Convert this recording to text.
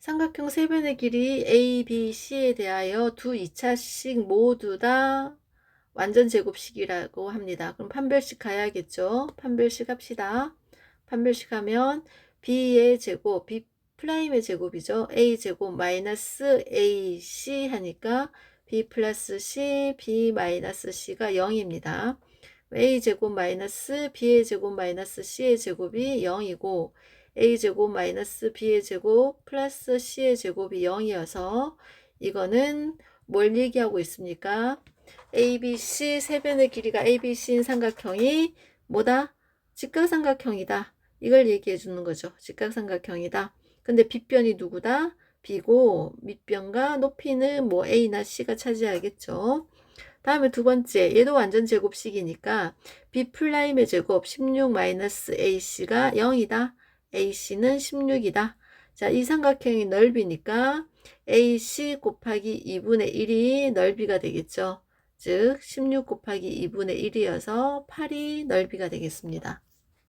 삼각형 세변의 길이 A, B, C에 대하여 두 2차씩 모두 다 완전 제곱식이라고 합니다. 그럼 판별식 가야겠죠. 판별식 합시다. 판별식 하면 B의 제곱, B 프라임의 제곱이죠. A 제곱 마이너스 AC 하니까 B 플러스 C, B 마이너스 C가 0입니다. A 제곱 마이너스 B의 제곱 마이너스 C의 제곱이 0이고 A 제곱 마이너스 B의 제곱 플러스 C의 제곱이 0이어서 이거는 뭘 얘기하고 있습니까? ABC 세변의 길이가 ABC인 삼각형이 뭐다? 직각삼각형이다. 이걸 얘기해 주는 거죠. 직각삼각형이다. 근데 빗변이 누구다? B고 밑변과 높이는 뭐 A나 C가 차지하겠죠. 다음에 두 번째, 얘도 완전 제곱식이니까 B 플라임의 제곱 16 마이너스 AC가 0이다. AC는 16이다. 자, 이 삼각형의 넓이니까 AC 곱하기 2분의 1이 넓이가 되겠죠. 즉, 16 곱하기 2분의 1이어서 8이 넓이가 되겠습니다.